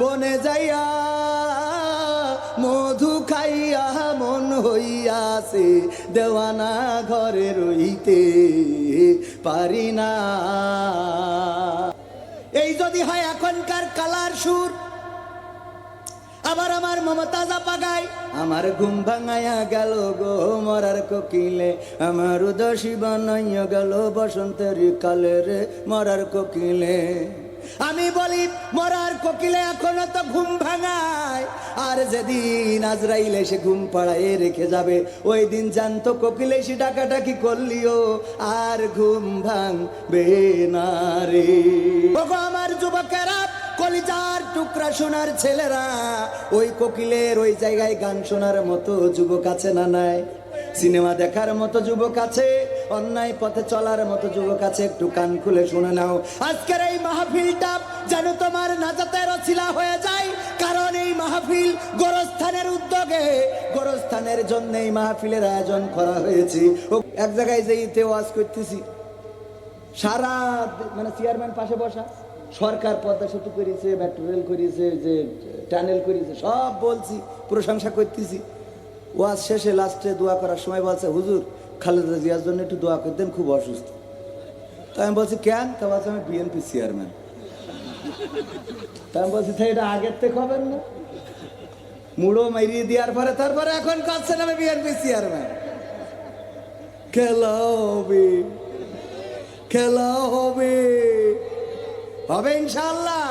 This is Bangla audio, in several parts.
বনে যাইয়া মধু খাইয়া মন হইয়াছে, দেওয়ানা ঘরে রইতে পারি না। এই যদি হয় এখনকার কালার সুর, আবার আমার মমতাজা পাগাই আমার ঘুম ভাঙাইয়া গেল গো মরার কোকিলে, আমার উদসী বানাইয়া গেল বসন্তের কালে রে মরার কোকিলে। আমি বলি, মরার কোকিলে এখনও তো ঘুম ভাঙায়। আর যেদিন আজরাইল এসে ঘুম পাড়ায় রেখে যাবে, ওই দিন জানতো কোকিলে সে ডাকাডাকি করলিও, আর ঘুম ভাঙবে না রে। ওগো আমার যুবকেরা, কলিজার টুকরা শোনার ছেলেরা, ওই কোকিলের ওই জায়গায় গান শোনার মতো যুবক আছে না নাই? সিনেমা দেখার মতো যুবক আছে অন্যায় পথে চলার মতো যুবক আছে, একটু কান খুলে শুনে নাও। আজকের এই মাহফিলটা যেন তোমার নাজাতের অছিলা হয়ে যায়, কারণ এই মাহফিল গোরস্থানের উদ্যোগে। গোরস্থানের জন্য এই মাহফিলের আয়োজন করা হয়েছে। এক জায়গায় যেইতে ওয়াজ করতেছি, সারা মানে চেয়ারম্যান পাশে বসা, সরকার পদ্মা সেতু করেছে মেট্রো রেল করেছে, যে টানেল করেছে, সব বলছি, প্রশংসা করতেছি। ওয়াজ শেষে লাস্টে দোয়া করার সময় বলছে, হুজুর খালেদা জিয়ার জন্য একটু দোয়া করতেন খুব অসুস্থ। তো আমি বলছি, কেন? তা বলছে, আমি বিএনপি চেয়ারম্যান তা আমি বলছি তাই এটা আগের থেকে হবেন না। মুড়ো মাইরিয়ে দেওয়ার পরে তারপরে এখন করছেন আমি বিএনপি চেয়ারম্যান খেলা হবে খেলা হবে। হবে ইনশাল্লাহ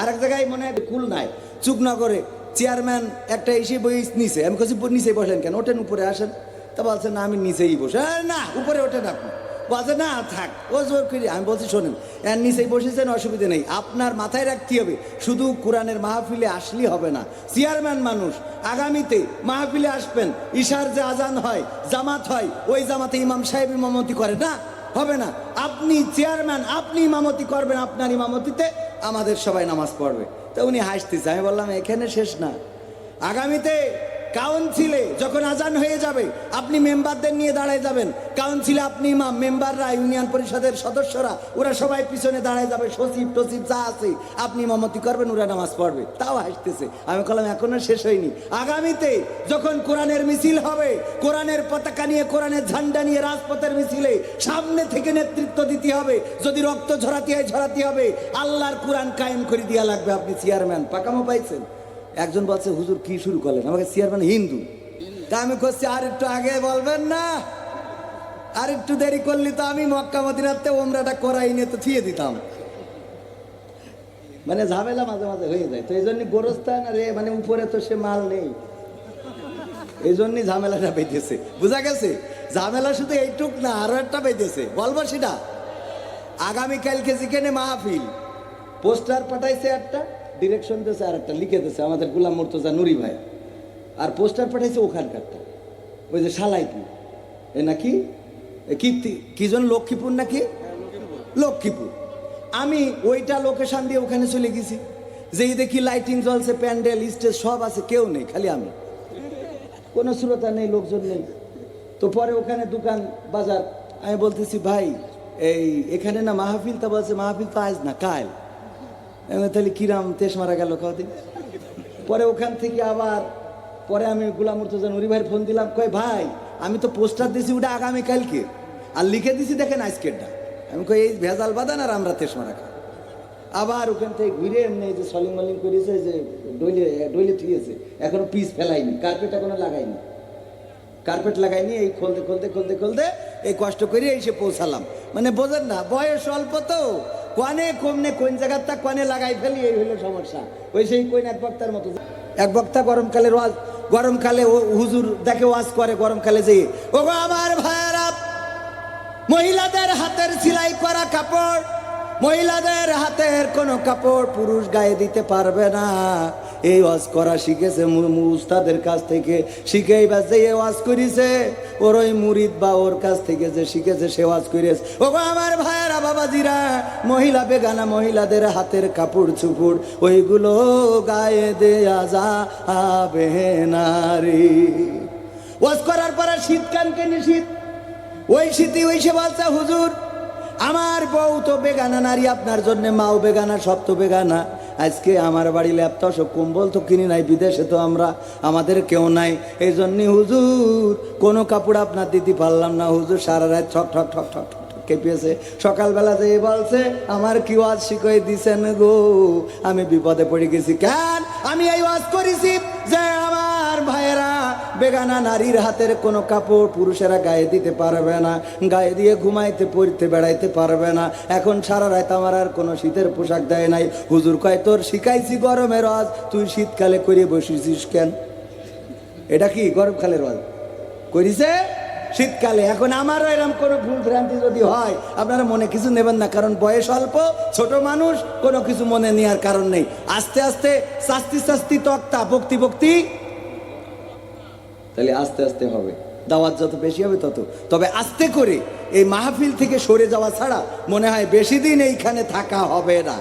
আরেক জায়গায় মনে হয় কুল নাই। চুপ না করে চেয়ারম্যান একটা এসে বই নিচে। আমি কাছে নিচে বসেন কেন? ওঠেন উপরে, আসেন। তা বলছে, না, আমি নিচেই বসে "আরে না, উপরে ওঠেন আপনি। বলছে, না, থাক। ও জোর করি আমি বলছি, শোনেন এর নিচেই বসেছেন, অসুবিধে নেই। আপনার মাথায় রাখতে হবে? শুধু কোরআনের মাহফিলে আসলেই হবে না। চেয়ারম্যান মানুষ, আগামীতে মাহফিলে আসবেন। ঈশার যে আজান হয়, জামাত হয়, ওই জামাতে ইমাম সাহেব ইমামতি করে না? হবে না। আপনি চেয়ারম্যান, আপনি ইমামতি করবেন আপনার ইমামতিতে, আমাদের সবাই নামাজ পড়বে। তো উনি হাসতেছে। আমি বললাম, এখানে শেষ না। আগামীতে কাউন্সিলে যখন আজান হয়ে যাবে, আপনি মেম্বারদের নিয়ে দাঁড়ায় যাবেন। কাউন্সিলে আপনি ইমাম, মেম্বাররা, ইউনিয়ন পরিষদের সদস্যরা, ওরা সবাই পিছনে দাঁড়ায় যাবে, সচিব টসিব যা আছে। আপনি ইমামতি করবেন, ওরা নামাজ পড়বে। তাও হাসতেছে। আমি কলাম এখনও শেষ হয়নি। আগামীতে যখন কোরআনের মিছিল হবে, কোরআনের পতাকা নিয়ে, কোরআনের ঝান্ডা নিয়ে, রাজপথের মিছিলে, সামনে থেকে নেতৃত্ব দিতে হবে। যদি রক্ত ঝরাতে হয়, ঝরাতে হবে। আল্লাহর কোরআন কায়েম করে দিয়া লাগবে। আপনি চেয়ারম্যান, পাকামো পাইছেন। একজন বলছে, হুজুর কি শুরু করলেন? আমাকে চেয়ারম্যান হিন্দু। তা আমি করছি আর একটু আগে বলবেন না? আর একটু দেরি করলি তো আমি মক্কা মদিনাতে ওমরাটা করাই নিয়ে তো থিয়ে দিতাম। মানে ঝামেলা মাঝে মাঝে হয়ে যায়। তো এই জন্য গোরস্থান এ মানে উপরে তো সে মাল নেই। এই জন্যই ঝামেলাটা বেঁধেছে। বুঝা গেছে? ঝামেলা শুধু এইটুক না, আরও একটা বেঁধেছে। বলব সেটা? আগামীকালকে যেখানে মাহফিল, পোস্টার পাঠাইছে একটা? ডিরেকশন দিয়েছে আর একটা লিখে দিয়েছে, আমাদের গুলাম মুর্তজা নুরি ভাই। আর পোস্টার পাঠাইছে ওখানকারটা। ওই যে সালাইপুর এ নাকি? কীর্তি কি জন লক্ষ্মীপুর নাকি? লক্ষ্মীপুর। আমি ওইটা লোকেশন দিয়ে ওখানে চলে গেছি। যেই দেখি লাইটিং জ্বলছে, প্যান্ডেল স্টেজ সব আছে, কেউ নেই, খালি আমি। কোনো শ্রোতা নেই, লোকজন নেই। তো পরে ওখানে দোকান, বাজার, আমি বলতেছি, ভাই, এই এখানে না মাহফিল তা বলছে, মাহফিল তো আজ না, কাল। তাহলে কিরাম তেস মারা গেল কদিন? পরে ওখান থেকে আবার, পরে আমি গুলাম মুর্তজা নুরি ভাইয়ের ফোন দিলাম কই ভাই, আমি তো পোস্টার দিছি, ওটা আগামীকালকে আর লিখে দিছি দেখেন আজকেরটা। আমি কই, এই ভেজাল বাদান আর আমরা তেস মারা খাই আবার ওখান থেকে ঘুরে এমনি যে সলিং মলিং করেছে যে ডইলে ডইলে ঠিয়েছে এখনও পিস ফেলাইনি কার্পেট এখনও লাগাইনি। কার্পেট লাগাইনি, এই খুলতে খুলতে খুলতে খুলতে এই কষ্ট করে এসে পৌঁছালাম। মানে বোঝেন না, বয়স অল্প তো। কনে কমনে কোন জায়গাটা কনে লাগাই ফেলি, এই হলো সমস্যা। ওই সেই কোন এক বক্তার মতো। এক বক্তা গরমকালে ওয়াজ, গরমকালে ও হুজুর দেখে ওয়াজ করে গরমকালে যেয়ে। ওগো আমার ভাইয়ারা, মহিলাদের হাতের সেলাই করা কাপড় মহিলাদের হাতের কোনো কাপড় পুরুষ গায়ে দিতে পারবে না। এই ওয়াজ করা শিখেছে উস্তাদের কাছ থেকে। শিখেই বা যে ওয়াজ করিছে, ওর ওই মুরিদ বা ওর কাছ থেকে যে শিখেছে, সে ওয়াজ করিয়েছে। ও আমার ভাইয়েরা, বাবাজিরা, মহিলা বেগানা মহিলাদের হাতের কাপড় চুপুর ওইগুলো গায়ে দেয়া যাবে না রে। ওয়াজ করার পরে শীত কানকে নিশীত ওই শীতি ওই সে বলছে, হুজুর আমার বউ তো বেগানা নারী, আপনার জন্য মাও বেগানা, সব তো বেগানা। আজকে আমার বাড়ি ল্যাপটপ সব কম্বল তো কিনি নাই, বিদেশে তো আমরা, আমাদের কেউ নাই। এই জন্যে হুজুর, কোনো কাপড় আপনার দিতে পারলাম না, হুজুর, সারা রাত ঠক ঠক ঠক ঠক কেঁপিয়েছে। সকালবেলা যে বলছে, আমার কি ওয়াজ শিখাই দিছেন গো? আমি বিপদে পড়ে গেছি। কেন? আমি এই ওয়াজ করেছি যে বেগানা নারীর হাতের কোনো কাপড় পুরুষেরা গায়ে দিতে পারবে না। গায়ে দিয়ে ঘুমাইতে, পড়তে, বেড়াইতে পারবে না। এখন সারা রাত আমার আর কোনো শীতের পোশাক দেয় নাই। হুজুর কয়, তোর শিখাইছি গরমের রজ তুই শীতকালে করে বসেছিস কেন? এটা কি গরমকালের রজ করিছে শীতকালে। এখন আমারও এরকম কোনো ভুল ভ্রান্তি যদি হয়, আপনারা মনে কিছু নেবেন না, কারণ বয়স অল্প, ছোট মানুষ, কোনো কিছু মনে নেওয়ার কারণ নেই। আস্তে আস্তে, শাস্তি শাস্তি, তক্তা, ভক্তি ভক্তি। তাহলে আস্তে আস্তে হবে। দাওয়াত যত বেশি হবে তত। তবে আস্তে করে এই মাহফিল থেকে সরে যাওয়া ছাড়া মনে হয় বেশি দিন এইখানে থাকা হবে না।